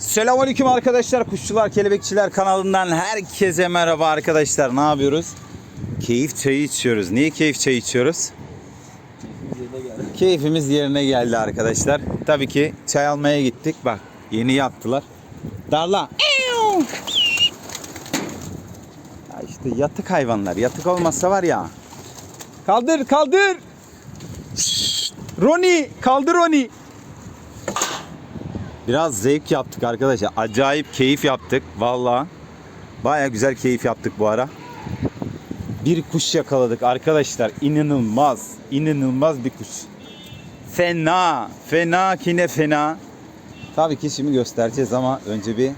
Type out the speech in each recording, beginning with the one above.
Selamünaleyküm arkadaşlar. Kuşçular, Kelebekçiler kanalından herkese merhaba arkadaşlar. Ne yapıyoruz? Keyif çayı içiyoruz. Niye keyif çayı içiyoruz? Keyfimiz yerine geldi arkadaşlar. Tabii ki çay almaya gittik. Bak yeni yaptılar. Darla. Ya işte yatık hayvanlar. Yatık olmazsa var ya. Kaldır kaldır. Şşş! Roni kaldır Roni. Biraz zevk yaptık arkadaşlar. Acayip keyif yaptık. Vallahi baya güzel keyif yaptık bu ara. Bir kuş yakaladık arkadaşlar. İnanılmaz. inanılmaz bir kuş. Fena. Fena ki ne fena. Tabii ki şimdi göstereceğiz ama önce bir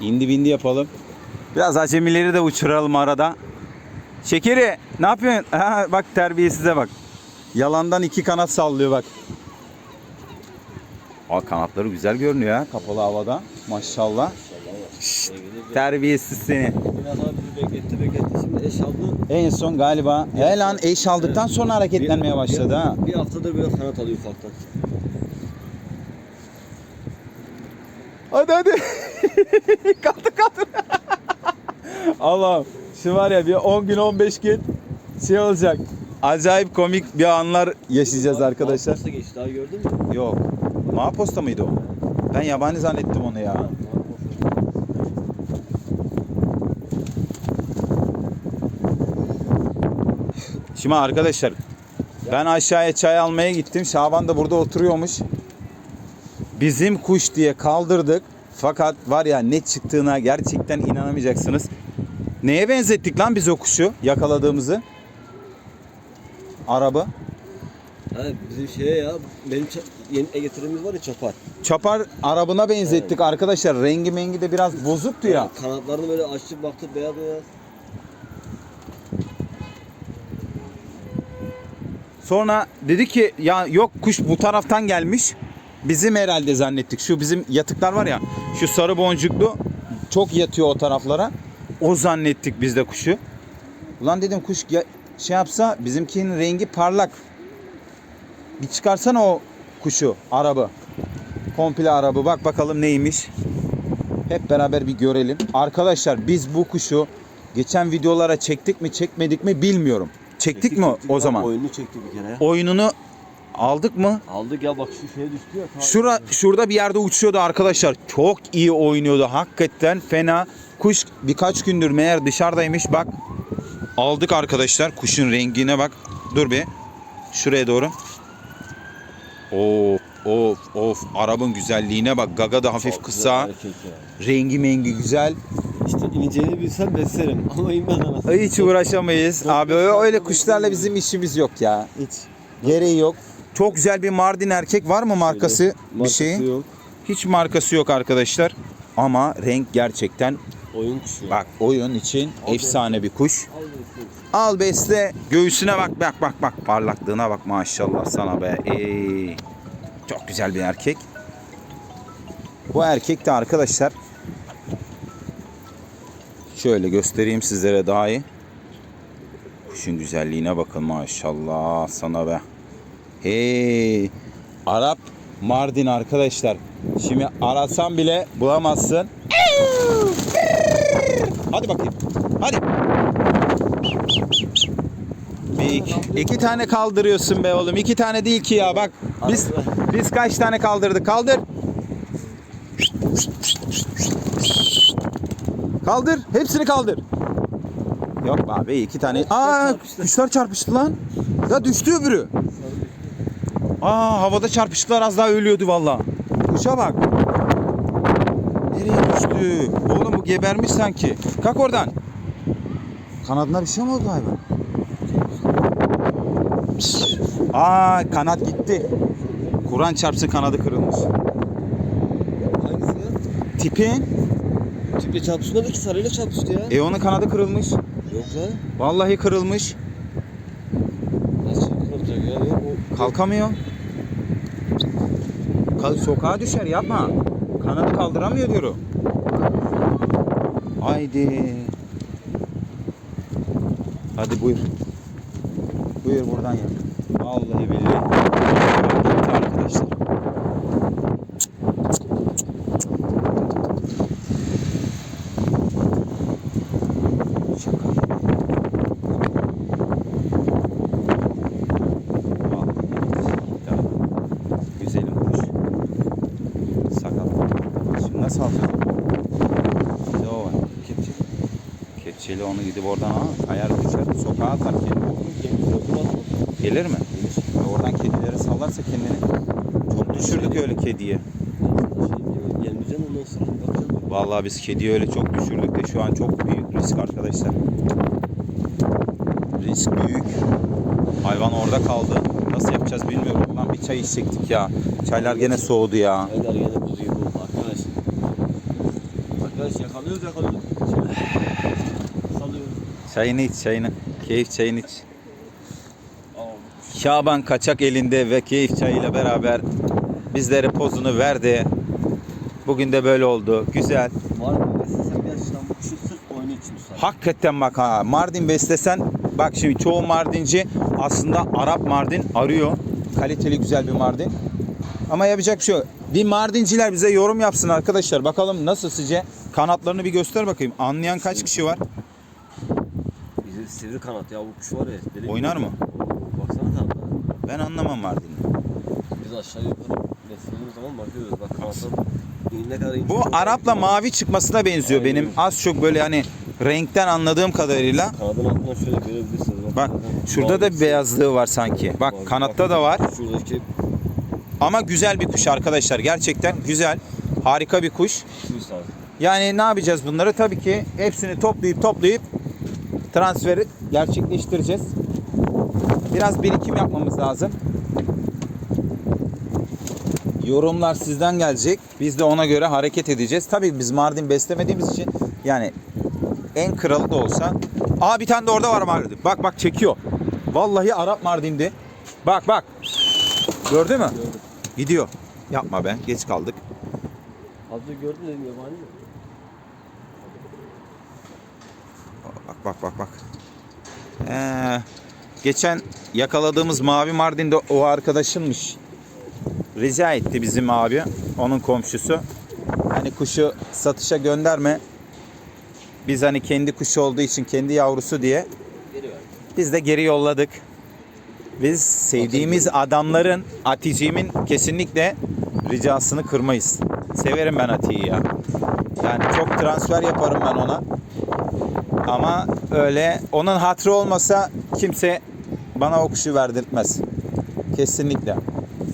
indi bindi yapalım. Biraz acemileri de uçuralım arada. Şekeri ne yapıyorsun? Ha, bak terbiyesize bak. Yalandan iki kanat sallıyor bak. Aa, kanatları güzel görünüyor ya kapalı havada. Maşallah. Şşt, terbiyesiz seni. Biraz daha bizi bekletti bekletti. Şimdi eş aldı. En son galiba he lan eş aldıktan sonra hareketlenmeye başladı ha. Bir haftadır böyle kanat alıyor ufaktan. Hadi hadi. kaldır kaldır. Allah'ım şu var ya bir 10 gün 15 gün şey olacak. Acayip komik bir anlar yaşayacağız arkadaşlar. Nasıl geçti daha gördün mü? Yok. Maposta mıydı o? Ben yabani zannettim onu ya. Şimdi arkadaşlar ben aşağıya çay almaya gittim. Şaban da burada oturuyormuş. Bizim kuş diye kaldırdık. Fakat var ya ne çıktığına gerçekten inanamayacaksınız. Neye benzettik lan biz o kuşu yakaladığımızı? Araba. Ha bizim şeye ya benim yeni getirdiğimiz var ya çapar. Çapar arabına benzettik arkadaşlar. Rengi mengi de biraz bozuktu ya. Kanatlarını böyle açtık baktık beyaz beyaz. Sonra dedi ki ya yok kuş bu taraftan gelmiş. Bizim herhalde zannettik. Şu bizim yatıklar var ya. Şu sarı boncuklu çok yatıyor o taraflara. O zannettik biz de kuşu. Ulan dedim kuş ya- şey yapsa bizimkinin rengi parlak. Bir çıkarsana o kuşu arabı. Komple arabı bak bakalım neymiş. Hep beraber bir görelim. Arkadaşlar biz bu kuşu geçen videolara çektik mi çekmedik mi bilmiyorum. Çektik, mi o Lan zaman? Oyununu çekti bir kere oyununu aldık mı? Aldık ya bak şu şeye düştü ya. Şura şurada bir yerde uçuyordu arkadaşlar. Çok iyi oynuyordu hakikaten fena. Kuş birkaç gündür meğer dışarıdaymış bak. Aldık arkadaşlar kuşun rengine bak. Dur bir. Şuraya doğru. Of of of Arap'ın güzelliğine bak. Gaga da hafif Çok güzel kısa. erkek ya. Rengi mengi güzel. İşte ineceğini bilsem beslerim ama inmez anasını. Hiç uğraşamayız. Abi öyle, kuşlarla bizim işimiz yok ya. Hiç. Gereği yok. Çok güzel bir Mardin erkek var mı markası bir Markası şeyi? yok. Hiç markası yok arkadaşlar. Ama renk gerçekten Oyun kuşu. bak oyun için efsane bir kuş. Al. Al besle göğsüne bak bak bak bak parlaklığına bak maşallah sana be. Ey, çok güzel bir erkek. Bu erkek de arkadaşlar şöyle göstereyim sizlere daha iyi. Kuşun güzelliğine bakın maşallah sana be. Hey Arap Mardin arkadaşlar. Şimdi arasan bile bulamazsın. Hadi bakayım. Hadi. Bir iki, tane kaldırıyorsun be oğlum. İki tane değil ki ya bak. Biz biz kaç tane kaldırdık? Kaldır. Kaldır. Hepsini kaldır. Yok abi iki tane. Aa kuşlar çarpıştı lan. Ya düştü öbürü. Aa havada çarpıştılar az daha ölüyordu valla. Kuşa bak. Nereye düştü? Oğlum bu gebermiş sanki. Kalk oradan. Kanadına bir şey mi oldu hayvan? Aa kanat gitti. Kur'an çarpsın kanadı kırılmış. Hangisi ya? Tipin. Tüple çarpışmadı ki sarıyla çarpıştı ya. E onun kanadı kırılmış. Yok lan. Vallahi kırılmış. Nasıl kırılacak ya? Yok o. Kalkamıyor. Kal sokağa düşer yapma. Kanadı kaldıramıyor diyorum. Haydi. Hadi buyur. Buyur buradan yap. Vallahi billahi. Arkadaşlar. nasıl alacağım? İşte var. Kepçe. Kepçeyle onu gidip oradan al. Ayar düşer. Sokağa atar. Gelir mi? Sallarsa kendini. Çok düşürdük öyle kediye. Gelmeyeceksin ondan sonra. Vallahi biz kediyi öyle çok düşürdük de şu an çok büyük risk arkadaşlar. Risk büyük. Hayvan orada kaldı. Nasıl yapacağız bilmiyorum. Lan bir çay içecektik ya. Çaylar gene soğudu ya. Aylar gene buz gibi oldu arkadaş. Arkadaş yakalıyoruz yakalıyoruz. Salıyoruz. Çayını iç çayını. Keyif çayını iç. Şaban kaçak elinde ve keyif çayıyla beraber bizlere pozunu verdi. Bugün de böyle oldu. Güzel. Var mı? Sen bir açıdan bu kuşu sırf oyunu için tutar. Hakikaten bak ha Mardin beslesen bak şimdi çoğu Mardinci aslında Arap Mardin arıyor. Kaliteli güzel bir Mardin. Ama yapacak bir şey yok. Bir Mardinciler bize yorum yapsın arkadaşlar. Bakalım nasıl sizce? Kanatlarını bir göster bakayım. Anlayan kaç kişi var? Bizi sivri kanat ya bu kuş var ya. Oynar mı? Ben anlamam Mardin'i. Biz aşağı yukarı beslediğimiz zaman bakıyoruz. Bak kanatlar ne kadar ince. Bu Arap'la mavi çıkmasına benziyor Aynen. benim. Az çok böyle hani renkten anladığım kadarıyla. Kanadın altından şöyle görebilirsiniz. Bak şurada da bir beyazlığı var sanki. Bak kanatta da var. Şuradaki Ama güzel bir kuş arkadaşlar. Gerçekten güzel. Harika bir kuş. Yani ne yapacağız bunları? Tabii ki hepsini toplayıp toplayıp transferi gerçekleştireceğiz. Biraz birikim yapmamız lazım. Yorumlar sizden gelecek. Biz de ona göre hareket edeceğiz. Tabii biz Mardin beslemediğimiz için yani en kralı da olsa. Aa bir tane de orada var Mardin. Bak bak çekiyor. Vallahi Arap Mardin'di. Bak bak. Gördü mü? Gördüm. Gidiyor. Yapma be. Geç kaldık. Az önce gördün dedim yabani mi? Bak bak bak bak. Ee, geçen yakaladığımız mavi Mardin de o arkadaşınmış. Rica etti bizim abi, onun komşusu. Hani kuşu satışa gönderme. Biz hani kendi kuşu olduğu için kendi yavrusu diye biz de geri yolladık. Biz sevdiğimiz adamların Aticiğimin kesinlikle ricasını kırmayız. Severim ben Ati'yi ya. Yani çok transfer yaparım ben ona. Ama öyle onun hatrı olmasa kimse bana o kuşu verdirtmez. Kesinlikle.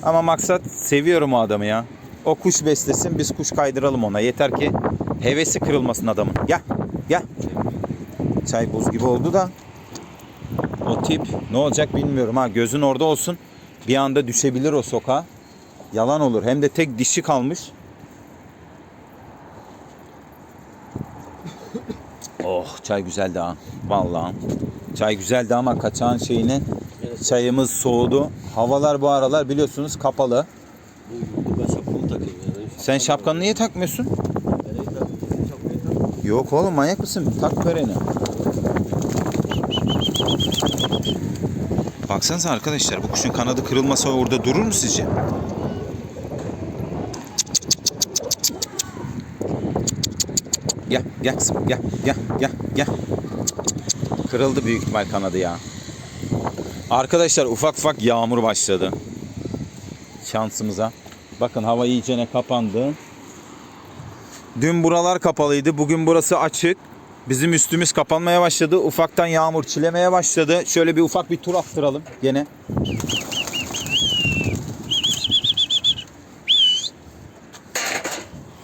Ama maksat seviyorum o adamı ya. O kuş beslesin biz kuş kaydıralım ona. Yeter ki hevesi kırılmasın adamın. Gel gel. Çay buz gibi oldu da o tip ne olacak bilmiyorum ha. Gözün orada olsun. Bir anda düşebilir o sokağa. Yalan olur. Hem de tek dişi kalmış. Oh çay güzeldi ha. Vallahi. Çay güzeldi ama kaçağın şeyini çayımız soğudu. Havalar bu aralar biliyorsunuz kapalı. Ben şapkamı takayım Sen şapkanı niye takmıyorsun? Yok oğlum manyak mısın? Tak pereni. Baksanıza arkadaşlar bu kuşun kanadı kırılmasa orada durur mu sizce? Gel gel gel gel gel gel. Kırıldı büyük ihtimal kanadı ya. Arkadaşlar ufak ufak yağmur başladı. Şansımıza. Bakın hava iyicene kapandı. Dün buralar kapalıydı. Bugün burası açık. Bizim üstümüz kapanmaya başladı. Ufaktan yağmur çilemeye başladı. Şöyle bir ufak bir tur attıralım gene.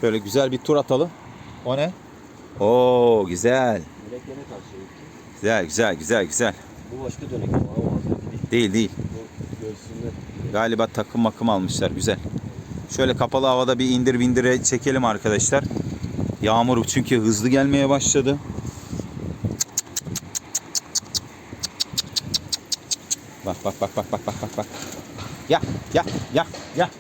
Şöyle güzel bir tur atalım. O ne? Oo güzel. Direkt yere karşı. Güzel güzel güzel güzel. Bu başka dönek ama değil. Değil değil. Galiba takım makım almışlar. Güzel. Şöyle kapalı havada bir indir bindire çekelim arkadaşlar. Yağmur çünkü hızlı gelmeye başladı. Bak bak bak bak bak bak bak bak. Ya ya ya ya.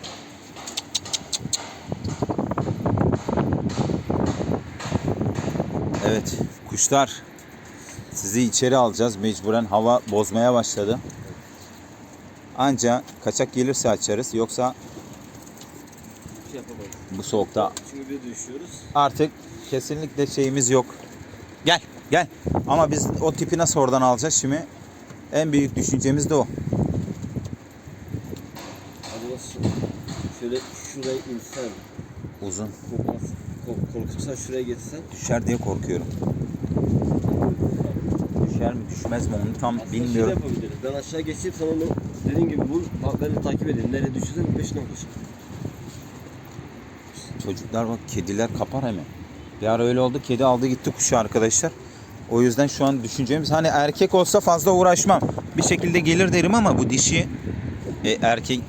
Evet kuşlar sizi içeri alacağız mecburen hava bozmaya başladı. Anca kaçak gelirse açarız. Yoksa şey bu soğukta artık kesinlikle şeyimiz yok. Gel gel. Ama biz o tipi nasıl oradan alacağız şimdi? En büyük düşüncemiz de o. Şöyle şuraya insen. Uzun. Korkutsan şuraya getirsen. Düşer diye korkuyorum. Düşer mi düşmez mi onu tam Aslında şey bilmiyorum. yapabiliriz. Ben aşağı geçeyim sen onu dediğin gibi vur. Bak ben de takip edeyim. Nereye düşürsen peşine koş. Çocuklar bak kediler kapar hemen. Bir ara öyle oldu kedi aldı gitti kuşu arkadaşlar. O yüzden şu an düşüncemiz hani erkek olsa fazla uğraşmam. Bir şekilde gelir derim ama bu dişi e, erkek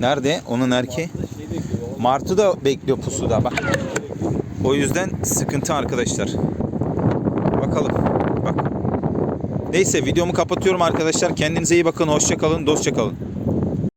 nerede? Onun erkeği. Şey Martı da bekliyor pusuda bak. O yüzden sıkıntı arkadaşlar. Bakalım. Neyse videomu kapatıyorum arkadaşlar. Kendinize iyi bakın. Hoşça kalın. Dostça kalın.